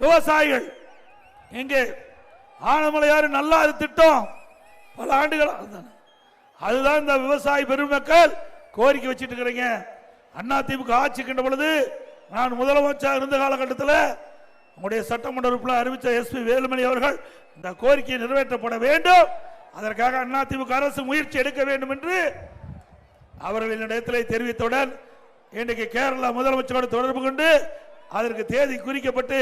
விவசாயிகள். எங்கே ஆனமலையாறு நல்லாறு திட்டம் பல ஆண்டுகளாக அதுதான் இந்த விவசாய பெருமக்கள் கோரிக்கை வச்சிட்டு இருக்கிறீங்க அண்ணா திமுக ஆட்சி கண்ட பொழுது நான் முதலமைச்சர் இருந்த காலகட்டத்தில் உங்களுடைய சட்டமன்ற உறுப்பினர் அறிவித்த எஸ்பி வேலுமணி அவர்கள் இந்த கோரிக்கை நிறைவேற்றப்பட வேண்டும். அதற்காக அண்ணா திமுக அரசு முயற்சி எடுக்க வேண்டும் என்று அவர்கள் என்னிடத்தில் தெரிவித்தவுடன் இன்றைக்கு கேரளா முதலமைச்சரோடு தொடர்பு கொண்டு அதற்கு தேதி குறிக்கப்பட்டு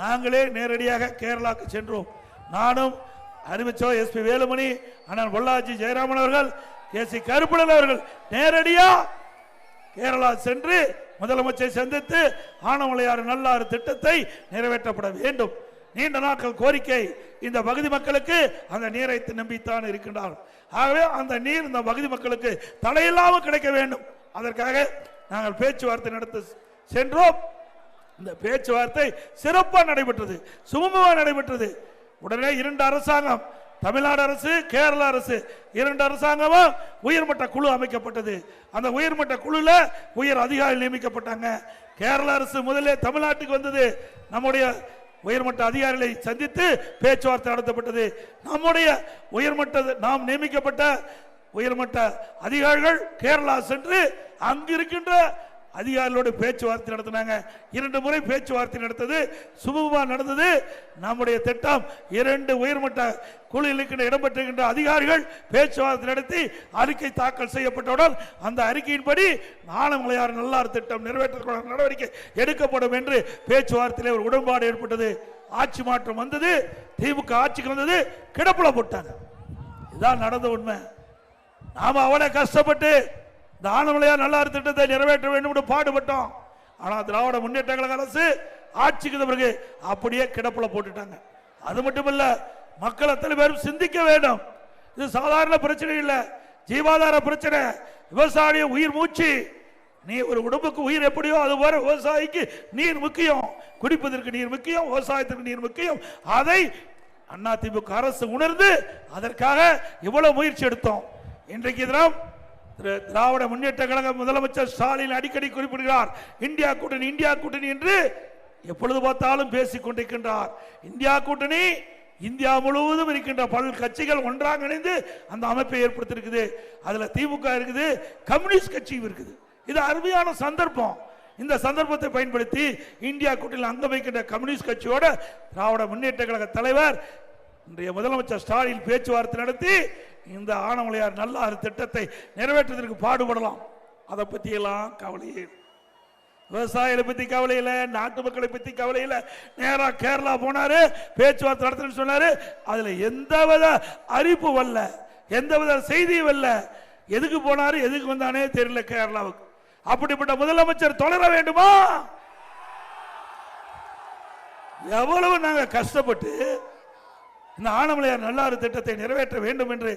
நாங்களே நேரடியாக கேரளாவுக்கு சென்றோம். நானும் அறிவிச்சோ எஸ்பி வேலுமணி அண்ணன் பொள்ளாச்சி ஜெயராமன் அவர்கள் கே சி கருப்புடன் அவர்கள் நேரடியா கேரளா சென்று முதலமைச்சரை சந்தித்து ஆனமலையாறு நல்லாறு திட்டத்தை நிறைவேற்றப்பட வேண்டும். நீண்ட நாட்கள் கோரிக்கை. இந்த பகுதி மக்களுக்கு அந்த நீரை நம்பித்தான் இருக்கின்றார்கள் ஆகவே அந்த நீர் இந்த பகுதி மக்களுக்கு தடையில்லாமல் கிடைக்க வேண்டும். அதற்காக நாங்கள் பேச்சுவார்த்தை நடத்த சென்றோம். இந்த பேச்சுவார்த்தை சிறப்பாக நடைபெற்றது சுமூகமாக நடைபெற்றது. உடனே இரண்டு அரசாங்கம் தமிழ்நாடு அரசு கேரள அரசு இரண்டு அரசாங்கமும் உயர்மட்ட குழு அமைக்கப்பட்டது. அந்த உயர்மட்ட குழுல உயர் அதிகாரிகள் நியமிக்கப்பட்டாங்க. கேரள அரசு முதலே தமிழ்நாட்டுக்கு வந்தது. நம்முடைய உயர்மட்ட அதிகாரிகளை சந்தித்து பேச்சுவார்த்தை நடத்தப்பட்டது. நம்முடைய உயர்மட்ட நாம் நியமிக்கப்பட்ட உயர்மட்ட அதிகாரிகள் கேரளா சென்று அங்கு இருக்கின்ற அதிகாரிகளோடு பேச்சுவார்த்தை நடத்தினாங்க. இரண்டு முறை பேச்சுவார்த்தை நடத்தது. சுமூகமா நடந்தது. நம்முடைய திட்டம் இரண்டு உயர்மட்ட குழு இருக்கின்ற இடம்பெற்றிருக்கின்ற அதிகாரிகள் பேச்சுவார்த்தை நடத்தி அறிக்கை தாக்கல் செய்யப்பட்டவுடன் அந்த அறிக்கையின்படி ஆலமலையார் நல்லார் திட்டம் நிறைவேற்ற நடவடிக்கை எடுக்கப்படும் என்று பேச்சுவார்த்தையில் ஒரு உடன்பாடு ஏற்பட்டது. ஆட்சி மாற்றம் வந்தது. திமுக ஆட்சிக்கு வந்தது. கிடப்புல போட்டாங்க. இதான் நடந்த உண்மை. நாம் அவ்வளோ கஷ்டப்பட்டு இந்த ஆனமலையார் நல்லார் திட்டத்தை நிறைவேற்ற வேண்டும் என்று பாடுபட்டோம். ஆனால் திராவிட முன்னேற்ற கழக அரசு ஆட்சிக்கு பிறகு அப்படியே கிடப்பில் போட்டுட்டாங்க. அது மட்டும் இல்ல மக்கள் அத்தனை பேரும் சிந்திக்க வேண்டும். இது சாதாரண பிரச்சனை இல்லை. ஜீவாதார பிரச்சனை. விவசாய உயிர் மூச்சு. நீ ஒரு உடம்புக்கு உயிர் எப்படியோ அது வர விவசாயிக்கு நீர் முக்கியம். குடிப்பதற்கு நீர் முக்கியம் விவசாயத்திற்கு நீர் முக்கியம். அதை அதிமுக அரசு உணர்ந்து அதற்காக இவ்வளவு முயற்சி எடுத்தோம். இன்றைக்கு தினம் திராவிட முன்னேற்ற கழக முதலமைச்சர் ஸ்டாலின் அடிக்கடி குறிப்பிடுகிறார் இந்தியா கூட்டணி இந்தியா கூட்டணி என்று எப்பொழுது பார்த்தாலும் பேசிக் கொண்டிருக்கின்றார். இந்தியா கூட்டணி இந்தியா முழுவதும் இருக்கின்ற பல கட்சிகள் ஒன்றாக இணைந்து அந்த அமைப்பை ஏற்படுத்தியிருக்குது. அதில் திமுக இருக்குது கம்யூனிஸ்ட் கட்சியும் இருக்குது. இது அருமையான சந்தர்ப்பம். இந்த சந்தர்ப்பத்தை பயன்படுத்தி இந்தியா கூட்டணியில் அங்கம் வைக்கின்ற கம்யூனிஸ்ட் கட்சியோட திராவிட முன்னேற்ற கழக தலைவர் இன்றைய முதலமைச்சர் ஸ்டாலின் பேச்சுவார்த்தை நடத்தி இந்த ஆனமலையார் நல்லாறு திட்டத்தை நிறைவேற்றுவதற்கு பாடுபடலாம். அதை பற்றியெல்லாம் எல்லாம் கவலையே விவசாயிகளை பற்றி கவலை இல்லை நாட்டு மக்களை பற்றி கவலை இல்லை. நேராக கேரளா போனார் பேச்சுவார்த்தை நடத்துன்னு அதில் எந்த வித அறிப்பு வரல எந்தவித செய்தியும் வரல. எதுக்கு போனாரு எதுக்கு வந்தானே தெரியல கேரளாவுக்கு. அப்படிப்பட்ட முதலமைச்சர் தொடர வேண்டுமா? எவ்வளவு நாங்கள் கஷ்டப்பட்டு இந்த ஆனமலையார் நல்லாறு திட்டத்தை நிறைவேற்ற வேண்டும் என்று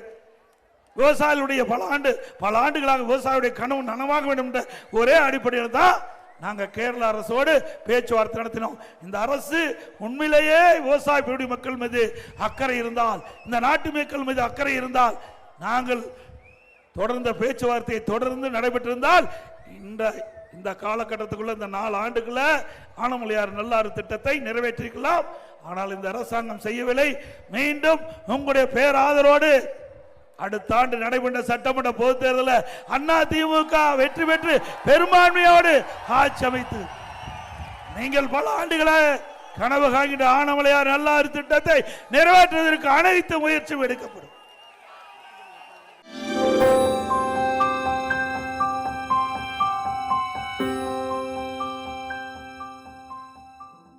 விவசாயிகளுடைய பல ஆண்டு பல ஆண்டுகளாக விவசாயியுடைய கனவு நனவாக வேண்டும் என்ற ஒரே அடிப்படையில் தான் நாங்கள் கேரள அரசோடு பேச்சுவார்த்தை நடத்தினோம். இந்த அரசு உண்மையிலேயே விவசாய பெருடி மக்கள் மீது அக்கறை இருந்தால் இந்த நாட்டு மக்கள் மீது அக்கறை இருந்தால் நாங்கள் தொடர்ந்த பேச்சுவார்த்தை தொடர்ந்து நடைபெற்றிருந்தால் இந்த இந்த காலகட்டத்துக்குள்ள இந்த நாலு ஆண்டுக்குள்ள ஆனமலையார் நல்லாறு திட்டத்தை நிறைவேற்றிருக்கலாம் ஆனால் இந்த அரசாங்கம் செய்யவில்லை. மீண்டும் உங்களுடைய பேராதரோடு அடுத்த ஆண்டு நடைபெற்ற சட்டமன்ற பொது தேர்தலில் அண்ணா திமுக வெற்றி பெற்று பெரும்பான்மையோடு ஆட்சி அமைத்து. நீங்கள் பல ஆண்டுகள கனவு காண்கின்ற ஆனமலையார் நல்லாறு திட்டத்தை நிறைவேற்றுவதற்கு அனைத்து முயற்சியும் எடுக்கப்படும்.